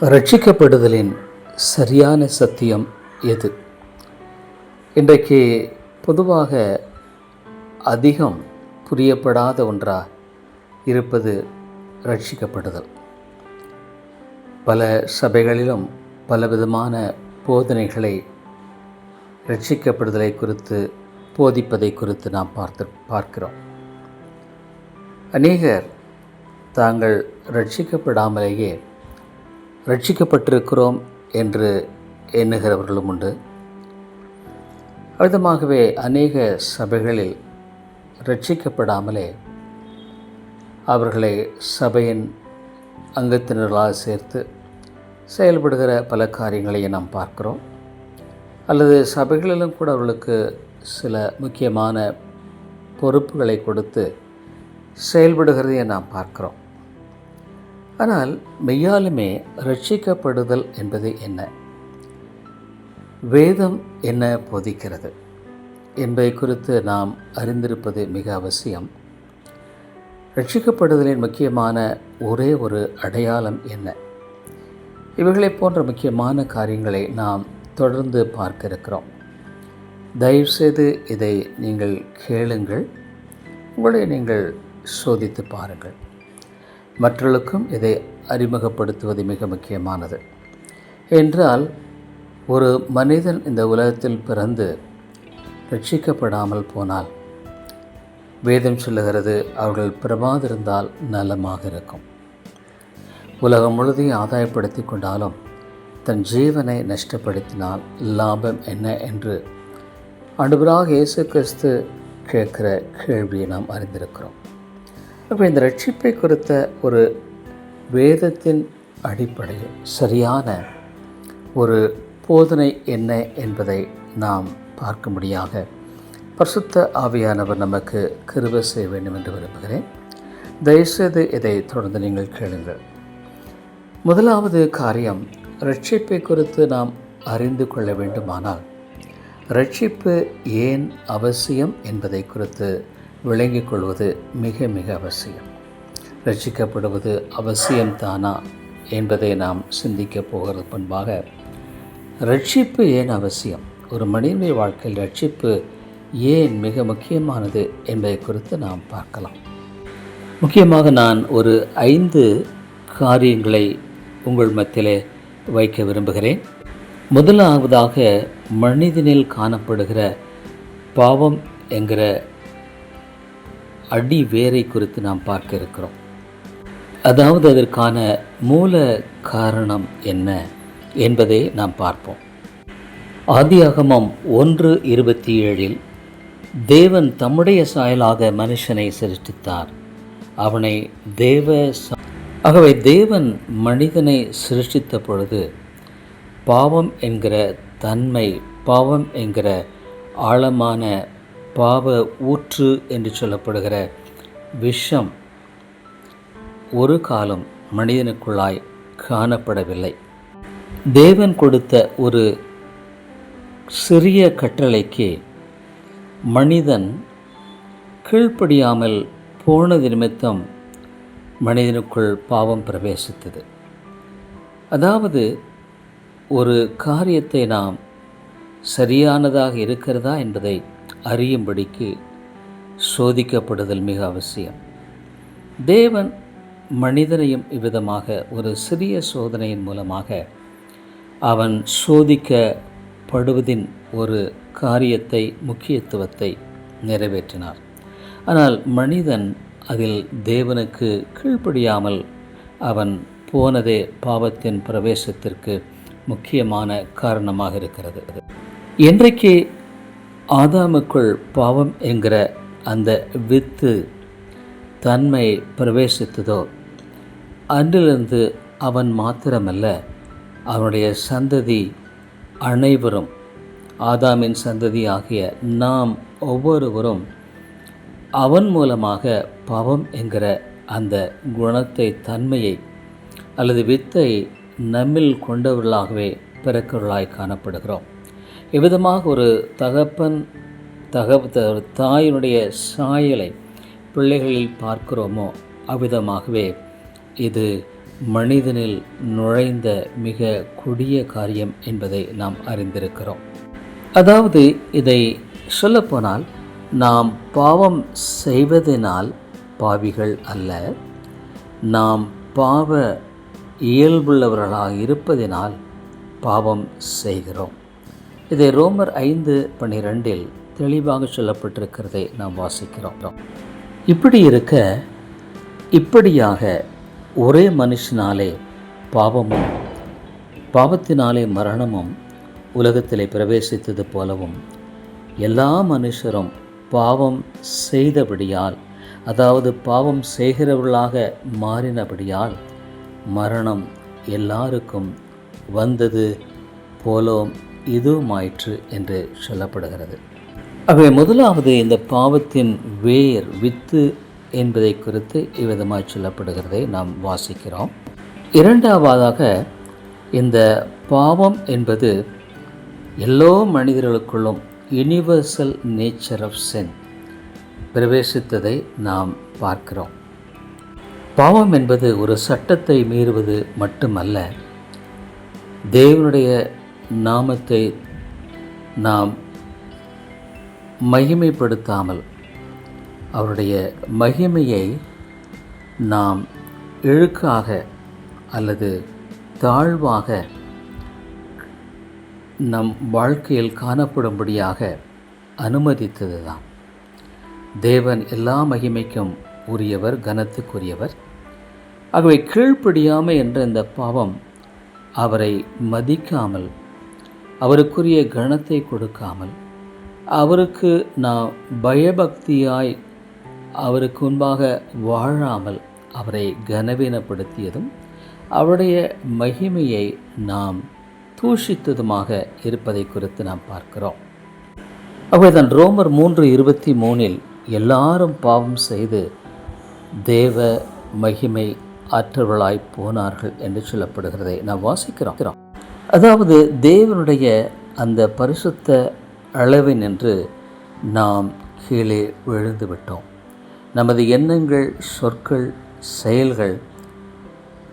ரட்சிக்கப்படுதலின் சரியான சத்தியம் எது? இன்றைக்கு பொதுவாக அதிகம் புரியப்படாத ஒன்றாக இருப்பது ரட்சிக்கப்படுதல். பல சபைகளிலும் பலவிதமான போதனைகளை ரட்சிக்கப்படுதலை குறித்து போதிப்பதை குறித்து நாம் பார்த்து பார்க்கிறோம். அநேகர் தாங்கள் ரட்சிக்கப்படாமலேயே ரட்சிக்கப்பட்டிருக்கிறோம் என்று எண்ணுகிறவர்களும் உண்டு. விதமாகவே அநேக சபைகளில் ரட்சிக்கப்படாமலே அவர்களை சபையின் அங்கத்தினர்களாக சேர்த்து செயல்படுகிற பல காரியங்களையும் நாம் பார்க்கிறோம். அல்லது சபைகளிலும் கூட அவர்களுக்கு சில முக்கியமான பொறுப்புகளை கொடுத்து செயல்படுகிறதையும் நாம் பார்க்கிறோம். ஆனால் மெய்யாலுமே ரட்சிக்கப்படுதல் என்பது என்ன? வேதம் என்ன போதிக்கிறது? என்பதை குறித்து நாம் அறிந்திருப்பது மிக அவசியம். ரட்சிக்கப்படுதலின் முக்கியமான ஒரே ஒரு அடையாளம் என்ன? இவைகளை போன்ற முக்கியமான காரியங்களை நாம் தொடர்ந்து பார்க்க இருக்கிறோம் தயவுசெய்து இதை நீங்கள் கேளுங்கள். உங்களை நீங்கள் சோதித்து பாருங்கள். மற்றவர்களுக்கும் இதை அறிமுகப்படுத்துவது மிக முக்கியமானது. என்றால் ஒரு மனிதன் இந்த உலகத்தில் பிறந்து ரட்சிக்கப்படாமல் போனால் வேதம் சொல்லுகிறது அவர்கள் பிரமாதிருந்தால் நலமாக இருக்கும். உலகம் முழுதையும் ஆதாயப்படுத்தி கொண்டாலும் தன் ஜீவனை நஷ்டப்படுத்தினால் லாபம் என்ன என்று அனுபராக இயேசு கிறிஸ்து கேட்கிற கேள்வியை நாம் அறிந்திருக்கிறோம். அப்போ இந்த ரட்சிப்பை குறித்த ஒரு வேதத்தின் அடிப்படையில் சரியான ஒரு போதனை என்ன என்பதை நாம் பார்க்கும்படியாக பரிசுத்த ஆவியானவர் நமக்கு கிருப செய்ய வேண்டும் என்று விரும்புகிறேன். தயவுசெய்து இதை தொடர்ந்து நீங்கள் கேளுங்கள். முதலாவது காரியம் ரட்சிப்பை குறித்து நாம் அறிந்து கொள்ள வேண்டுமானால் ரட்சிப்பு ஏன் அவசியம் என்பதை குறித்து விளங்கிக் கொள்வது மிக மிக அவசியம். ரட்சிக்கப்படுவது அவசியம்தானா என்பதை நாம் சிந்திக்கப் போகிறது பண்பாக ரட்சிப்பு ஏன் அவசியம்? ஒரு மனிதனுடைய வாழ்க்கையில் ரட்சிப்பு ஏன் மிக முக்கியமானது என்பதை குறித்து நாம் பார்க்கலாம். முக்கியமாக நான் ஒரு ஐந்து காரியங்களை உங்கள் மத்தியிலே வைக்க விரும்புகிறேன். முதலாவதாக மனிதனில் காணப்படுகிற பாவம் என்கிற அடி வேரை குறித்து நாம் பார்க்க இருக்கிறோம். அதாவது அதற்கான மூல காரணம் என்ன என்பதை நாம் பார்ப்போம். ஆதியாகமம் ஒன்று இருபத்தி ஏழில் தேவன் தம்முடைய சாயலாக மனுஷனை சிருஷ்டித்தார். அவனை தேவ ஆகவே தேவன் மனிதனை சிருஷ்டித்த பொழுது பாவம் என்கிற தன்மை பாவம் என்கிற ஆழமான பாவ ஊற்று என்று சொல்லப்படுகிற விஷம் ஒரு காலம் மனிதனுக்குள்ளாய் காணப்படவில்லை. தேவன் கொடுத்த ஒரு சிறிய கட்டளைக்கு மனிதன் கீழ்ப்படியாமல் போனது நிமித்தம் மனிதனுக்குள் பாவம் பிரவேசித்தது. அதாவது ஒரு காரியத்தை நாம் சரியானதாக இருக்கிறதா என்பதை அறியும்படிக்கு சோதிக்கப்படுதல் மிக அவசியம். தேவன் மனிதனையும் இவ்விதமாக ஒரு சிறிய சோதனையின் மூலமாக அவன் சோதிக்கப்படுவதின் ஒரு காரியத்தை முக்கியத்துவத்தை நிறைவேற்றினார். ஆனால் மனிதன் அதில் தேவனுக்கு கீழ்ப்படியாமல் அவன் போனதே பாவத்தின் பிரவேசத்திற்கு முக்கியமான காரணமாக இருக்கிறது. என்றைக்கு ஆதாமுக்குள் பாவம் என்கிற அந்த வித்து தன்மை பிரவேசித்ததோ? அன்றிலிருந்து அவன் மாத்திரமல்ல அவனுடைய சந்ததி அனைவரும் ஆதாமின் சந்ததி ஆகிய நாம் ஒவ்வொருவரும் அவன் மூலமாக பாவம் என்கிற அந்த குணத்தை தன்மையை அல்லது வித்தை நம்மில் கொண்டவர்களாகவே பிறக்கவர்களாய் காணப்படுகிறோம். இவ்விதமாக ஒரு தகப்பன் தக ஒரு தாயினுடைய சாயலை பிள்ளைகளில் பார்க்கிறோமோ அவ்விதமாகவே இது மனிதனில் நுழைந்த மிக கொடிய காரியம் என்பதை நாம் அறிந்திருக்கிறோம். அதாவது இதை சொல்லப்போனால் நாம் பாவம் செய்வதனால் பாவிகள் அல்ல. நாம் பாவ இயல்புள்ளவர்களாக இருப்பதினால் பாவம் செய்கிறோம். இதை ரோமர் ஐந்து பன்னிரெண்டில் தெளிவாக சொல்லப்பட்டிருக்கிறதை நாம் வாசிக்கிறோம். இப்படி இருக்க இப்படியாக ஒரே மனுஷனாலே பாவமும் பாவத்தினாலே மரணமும் உலகத்திலே பிரவேசித்தது போலவும் எல்லா மனுஷரும் பாவம் செய்தபடியால் அதாவது பாவம் செய்கிறவர்களாக மாறினபடியால் மரணம் எல்லாருக்கும் வந்தது போலோம் இதுவுமாயிற்று என்று சொல்லப்படுகிறது. ஆகவே முதலாவது இந்த பாவத்தின் வேர் வித்து என்பதை குறித்து இவ்விதமாய் சொல்லப்படுகிறதை நாம் வாசிக்கிறோம். இரண்டாவதாக இந்த பாவம் என்பது எல்லோ மனிதர்களுக்குள்ளும் யூனிவர்சல் நேச்சர் ஆஃப் சென் பிரவேசித்ததை நாம் பார்க்கிறோம். பாவம் என்பது ஒரு சட்டத்தை மீறுவது மட்டுமல்ல தேவனுடைய நாமத்தை நாம் மகிமைப்படுத்தாமல் அவருடைய மகிமையை நாம் இழுக்காக அல்லது தாழ்வாக நம் வாழ்க்கையில் காணப்படும்படியாக அனுமதித்தது தான் தேவன் எல்லா மகிமைக்கும் உரியவர் கனத்துக்குரியவர். ஆகவே கீழ்ப்படியாமை என்ற இந்த பாவம் அவரை மதிக்காமல் அவருக்குரிய கணத்தை கொடுக்காமல் அவருக்கு நாம் பயபக்தியாய் அவருக்கு முன்பாக வாழாமல் அவரை கனவீனப்படுத்தியதும் அவருடைய மகிமையை நாம் தூஷித்ததுமாக இருப்பதை குறித்து நாம் பார்க்கிறோம். அவைதான் ரோமர் மூன்று இருபத்தி மூணில் எல்லாரும் பாவம் செய்து தேவ மகிமை ஆற்றவர்களாய் போனார்கள் என்று சொல்லப்படுகிறதை நாம் வாசிக்கிறோம். அதாவது தேவனுடைய அந்த பரிசுத்த அளவினின்று நாம் கீழே விழுந்து விட்டோம் நமது எண்ணங்கள் சொற்கள் செயல்கள்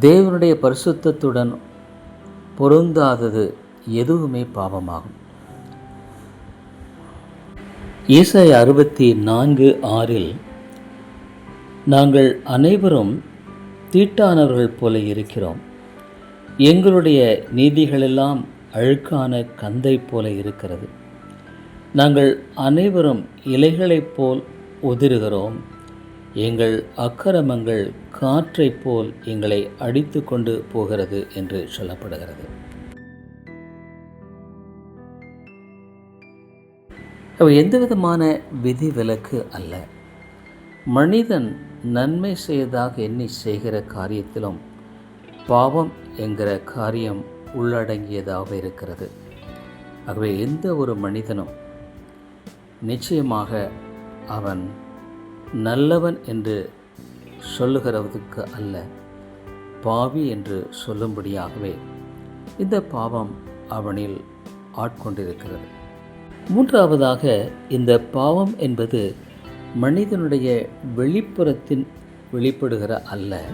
தேவனுடைய பரிசுத்தத்துடன் பொருந்தாதது எதுவுமே பாவமாகும். ஈசாய் அறுபத்தி நான்கு ஆறில் நாங்கள் அனைவரும் தீட்டானவர்கள் போல இருக்கிறோம். எங்களுடைய நீதிகளெல்லாம் அழுக்கான கந்தை போல இருக்கிறது. நாங்கள் அனைவரும் இலைகளைப் போல் உதிருகிறோம். எங்கள் அக்கிரமங்கள் காற்றைப் போல் எங்களை அடித்து கொண்டு போகிறது என்று சொல்லப்படுகிறது. அவை எந்த விதமான விதி விலக்கு அல்ல. மனிதன் நன்மை செய்வதாக எண்ணி செய்கிற காரியத்திலும் பாவம் என்கிற காரியம் உள்ளடங்கியதாக இருக்கிறது. ஆகவே எந்த ஒரு மனிதனும் நிச்சயமாக அவன் நல்லவன் என்று சொல்லுகிறதுக்கு அல்ல பாவி என்று சொல்லும்படியாகவே இந்த பாவம் அவனில் ஆட்கொண்டிருக்கிறது. மூன்றாவதாக இந்த பாவம் என்பது மனிதனுடைய வெளிப்புறத்தின் வெளிப்படுகிற அல்ல.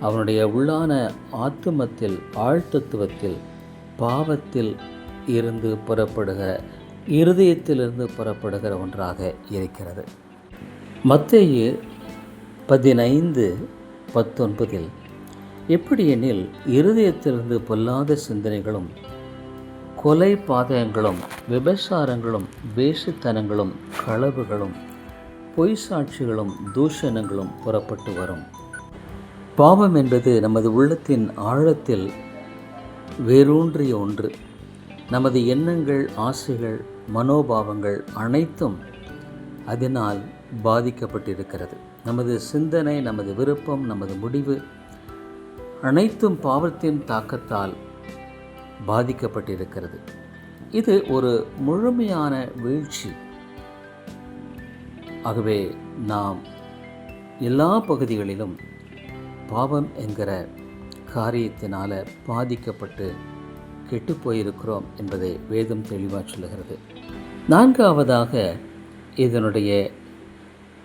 அவனுடைய உள்ளான ஆத்துமத்தில் ஆழ்த்தத்துவத்தில் பாவத்தில் இருந்து புறப்படுகிற இருதயத்திலிருந்து புறப்படுகிற ஒன்றாக இருக்கிறது. மத்தேயு பதினைந்து பத்தொன்பதில் எப்படியெனில் இருதயத்திலிருந்து பொல்லாத சிந்தனைகளும் கொலை பாதகங்களும் விபசாரங்களும் வேஷத்தனங்களும் களவுகளும் பொய் சாட்சிகளும் தூஷணங்களும் புறப்பட்டு வரும். பாவம் என்பது நமது உள்ளத்தின் ஆழத்தில் வேரூன்றிய ஒன்று. நமது எண்ணங்கள் ஆசைகள் மனோபாவங்கள் அனைத்தும் அதனால் பாதிக்கப்பட்டிருக்கிறது. நமது சிந்தனை நமது விருப்பம் நமது முடிவு அனைத்தும் பாவத்தின் தாக்கத்தால் பாதிக்கப்பட்டிருக்கிறது. இது ஒரு முழுமையான வீழ்ச்சி. ஆகவே நாம் எல்லா பகுதிகளிலும் பாவம் என்கிற காரியத்தினால் பாதிக்கப்பட்டு கெட்டு போயிருக்கிறோம் என்பதை வேதம் தெளிவாக சொல்லுகிறது. நான்காவதாக இதனுடைய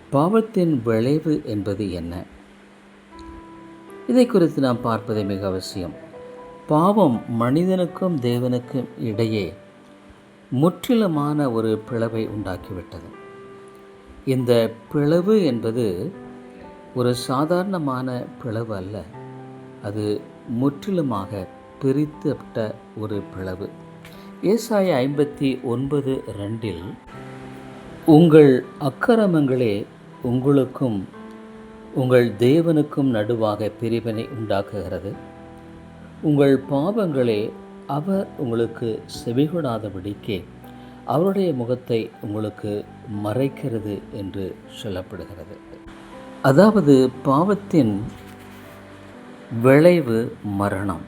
பாவத்தின் விளைவு என்பது என்ன? இதை குறித்து நாம் பார்ப்பது மிக அவசியம். பாவம் மனிதனுக்கும் தேவனுக்கும் இடையே முற்றிலுமான ஒரு பிளவை உண்டாக்கிவிட்டது. இந்த பிளவு என்பது ஒரு சாதாரணமான பிளவு அல்ல. அது முற்றிலுமாக பிரித்துப்பட்ட ஒரு பிளவு. ஏசாய ஐம்பத்தி ஒன்பது ரெண்டில் உங்கள் அக்கிரமங்களே உங்களுக்கும் உங்கள் தேவனுக்கும் நடுவாக பிரிவினை உண்டாக்குகிறது. உங்கள் பாவங்களே அவர் உங்களுக்கு செவிகொடாதபடிக்கே அவருடைய முகத்தை உங்களுக்கு மறைக்கிறது என்று சொல்லப்படுகிறது. அதாவது பாவத்தின் விளைவு மரணம்.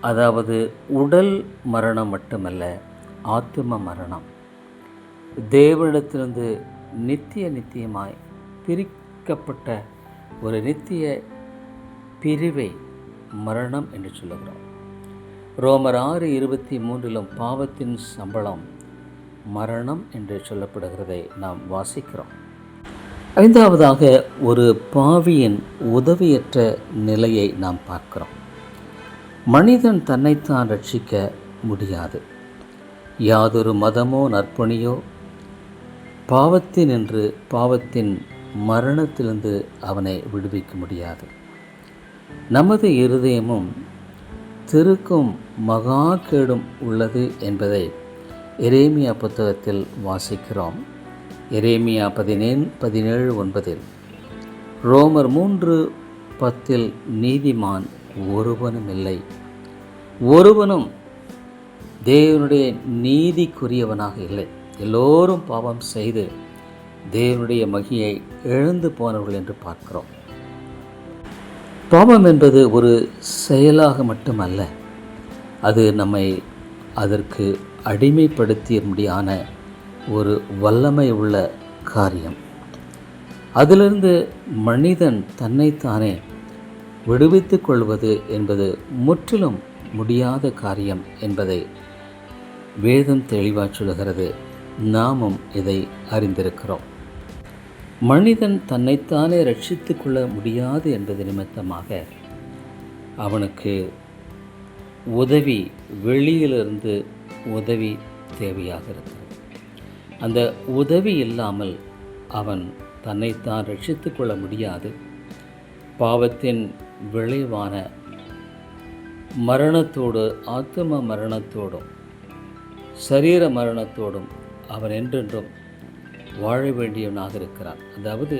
அதாவது உடல் மரணம் மட்டுமல்ல ஆத்தும மரணம். தேவனிடத்திலிருந்து நித்திய நித்தியமாய் பிரிக்கப்பட்ட ஒரு நித்திய பிரிவை மரணம் என்று சொல்லுகிறோம். ரோமர் ஆறு இருபத்தி மூன்றிலும் பாவத்தின் சம்பளம் மரணம் என்று சொல்லப்படுகிறதை நாம் வாசிக்கிறோம். ஐந்தாவதாக ஒரு பாவியின் உதவியற்ற நிலையை நாம் பார்க்கிறோம். மனிதன் தன்னைத்தான் ரட்சிக்க முடியாது. யாதொரு மதமோ நற்பணியோ பாவத்தின் என்று பாவத்தின் மரணத்திலிருந்து அவனை விடுவிக்க முடியாது. நமது இருதயமும் திருக்கும் மகா கேடும் உள்ளது என்பதை எரேமியா புத்தகத்தில் வாசிக்கிறோம். எரேமியா பதினேன் பதினேழு ஒன்பதில் ரோமர் மூன்று பத்தில் நீதிமான் ஒருவனும் இல்லை ஒருவனும் தேவனுடைய நீதிக்குரியவனாக இல்லை. எல்லோரும் பாவம் செய்து தேவனுடைய மகியை எழுந்து போனவர்கள் என்று பார்க்கிறோம். பாவம் என்பது ஒரு செயலாக மட்டுமல்ல அது நம்மை அதற்கு அடிமைப்படுத்திய முடியான ஒரு வல்லமை உள்ள காரியம். அதிலிருந்து மனிதன் தன்னைத்தானே விடுவித்து கொள்வது என்பது முற்றிலும் முடியாத காரியம் என்பதை வேதம் தெளிவாக சொல்கிறது நாமும் இதை அறிந்திருக்கிறோம். மனிதன் தன்னைத்தானே ரட்சித்து கொள்ள முடியாது என்பது நிமித்தமாக அவனுக்கு உதவி வெளியிலிருந்து உதவி தேவையாக இருக்கிறது அந்த உதவி இல்லாமல் அவன் தன்னைத்தான் ரட்சித்து கொள்ள முடியாது. பாவத்தின் விளைவான மரணத்தோடு ஆத்ம மரணத்தோடும் சரீர மரணத்தோடும் அவன் என்றென்றும் வாழ வேண்டியவனாக இருக்கிறான். அதாவது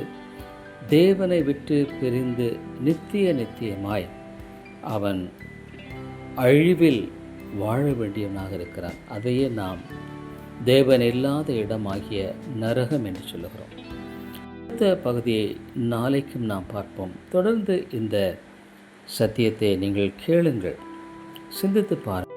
தேவனை விட்டு பிரிந்து நித்திய நித்தியமாய் அவன் அழிவில் வாழ வேண்டியவனாக இருக்கிறான். அதையே நாம் தேவன் இல்லாத இடமாகிய நரகம் என்று சொல்லுகிறோம். அடுத்த பகுதியை நாளைக்கும் நாம் பார்ப்போம். தொடர்ந்து இந்த சத்தியத்தை நீங்கள் கேளுங்கள். சிந்தித்து பாருங்கள்.